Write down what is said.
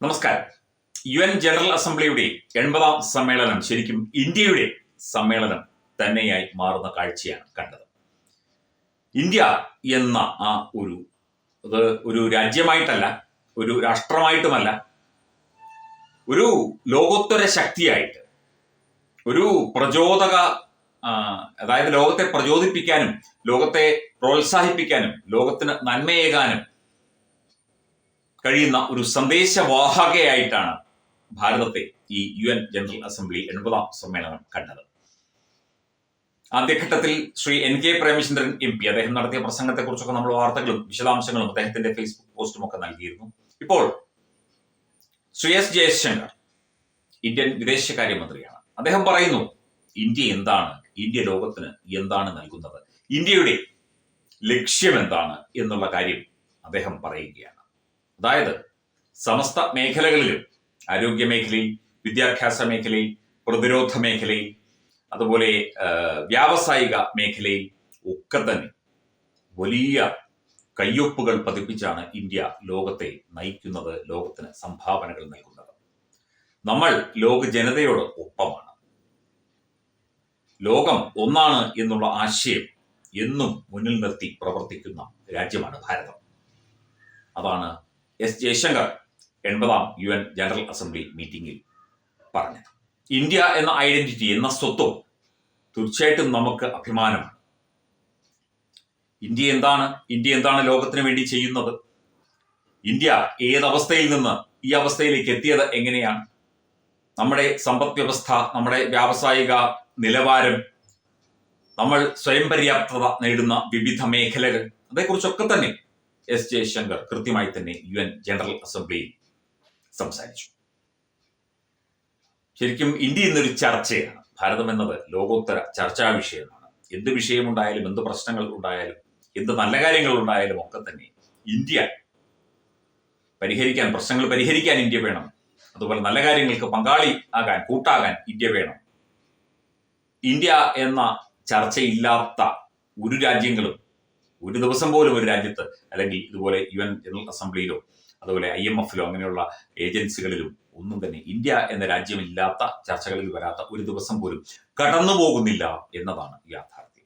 നമസ്കാരം. U N general അസംബ്ലിയുടെ എൺപതാം സമ്മേളനം ശരിക്കും ഇന്ത്യയുടെ സമ്മേളനം തന്നെയായി മാറുന്ന കാഴ്ചയാണ് കണ്ടത്. ഇന്ത്യ എന്ന ആ ഒരു അത് ഒരു രാജ്യമായിട്ടല്ല ഒരു രാഷ്ട്രമായിട്ടുമല്ല ഒരു ലോകോത്തര ശക്തിയായിട്ട് ഒരു പ്രചോദക അതായത് ലോകത്തെ പ്രചോദിപ്പിക്കാനും ലോകത്തെ പ്രോത്സാഹിപ്പിക്കാനും ലോകത്തിന് നന്മയേകാനും കഴിയുന്ന ഒരു സന്ദേശവാഹകയായിട്ടാണ് ഭാരതത്തെ ഈ യു എൻ ജനറൽ അസംബ്ലി എൺപതാം സമ്മേളനം കണ്ടത്. ആദ്യഘട്ടത്തിൽ Shri N K Premachandran M P അദ്ദേഹം നടത്തിയ പ്രസംഗത്തെക്കുറിച്ചൊക്കെ നമ്മൾ വാർത്തകളും വിശദാംശങ്ങളും അദ്ദേഹത്തിന്റെ ഫേസ്ബുക്ക് പോസ്റ്റും ഒക്കെ നൽകിയിരുന്നു. ഇപ്പോൾ ശ്രീ എസ് ജയശങ്കർ ഇന്ത്യൻ വിദേശകാര്യമന്ത്രിയാണ്. അദ്ദേഹം പറയുന്നു ഇന്ത്യ എന്താണ്? ഇന്ത്യ ലോകത്തിന് എന്താണ് നൽകുന്നത്? ഇന്ത്യയുടെ ലക്ഷ്യം എന്താണ് എന്നുള്ള കാര്യം അദ്ദേഹം പറയുകയാണ്. അതായത് സമസ്ത മേഖലകളിലും ആരോഗ്യ മേഖലയിൽ വിദ്യാഭ്യാസ മേഖലയിൽ പ്രതിരോധ മേഖലയിൽ അതുപോലെ വ്യാവസായിക മേഖലയിൽ ഒക്കെ തന്നെ വലിയ കയ്യൊപ്പുകൾ പതിപ്പിച്ചാണ് ഇന്ത്യ ലോകത്തെ നയിക്കുന്നത് ലോകത്തിന് സംഭാവനകൾ നൽകുന്നത്. നമ്മൾ ലോക ജനതയോട് ഒപ്പമാണ്. ലോകം ഒന്നാണ് എന്നുള്ള ആശയം എന്നും മുന്നിൽ നിർത്തി പ്രവർത്തിക്കുന്ന രാജ്യമാണ് ഭാരതം. അതാണ് എസ് ജയശങ്കർ എൺപതാം യു എൻ ജനറൽ അസംബ്ലി മീറ്റിംഗിൽ പറഞ്ഞത്. ഇന്ത്യ എന്ന ഐഡന്റിറ്റി എന്ന സ്വത്വം തീർച്ചയായിട്ടും നമുക്ക് അഭിമാനമാണ് ഇന്ത്യ എന്താണ്? ഇന്ത്യ എന്താണ് ലോകത്തിന് വേണ്ടി ചെയ്യുന്നത്? ഇന്ത്യ ഏതവസ്ഥയിൽ നിന്ന് ഈ അവസ്ഥയിലേക്ക് എത്തിയത് എങ്ങനെയാണ്? നമ്മുടെ സമ്പദ് വ്യവസ്ഥ നമ്മുടെ വ്യാവസായിക നിലവാരം നമ്മൾ സ്വയം പര്യാപ്തത നേടുന്ന വിവിധ മേഖലകൾ അതേക്കുറിച്ചൊക്കെ തന്നെ എസ് ജയശങ്കർ കൃത്യമായി തന്നെ യു എൻ ജനറൽ അസംബ്ലിയിൽ സംസാരിച്ചു. ശരിക്കും ഇന്ത്യ ഇന്നൊരു ചർച്ചയാണ്. ഭാരതം എന്നത് ലോകോത്തര ചർച്ചാ വിഷയമാണ്. എന്ത് വിഷയമുണ്ടായാലും എന്ത് പ്രശ്നങ്ങൾ ഉണ്ടായാലും എന്ത് നല്ല കാര്യങ്ങൾ ഉണ്ടായാലും ഒക്കെ തന്നെ ഇന്ത്യ പരിഹരിക്കാൻ പ്രശ്നങ്ങൾ പരിഹരിക്കാൻ ഇന്ത്യ വേണം. അതുപോലെ നല്ല കാര്യങ്ങൾക്ക് പങ്കാളി ആകാൻ കൂട്ടാകാൻ ഇന്ത്യ വേണം. ഇന്ത്യ എന്ന ചർച്ചയില്ലാത്ത ഒരു രാജ്യങ്ങളും ഒരു ദിവസം പോലും ഒരു രാജ്യത്ത് അല്ലെങ്കിൽ ഇതുപോലെ യു എൻ ജനറൽ അസംബ്ലിയിലോ അതുപോലെ ഐ എം എഫിലോ അങ്ങനെയുള്ള ഏജൻസികളിലും ഒന്നും തന്നെ ഇന്ത്യ എന്ന രാജ്യമില്ലാത്ത ചർച്ചകളിൽ വരാത്ത ഒരു ദിവസം പോലും കടന്നു പോകുന്നില്ല എന്നതാണ് യാഥാർത്ഥ്യം.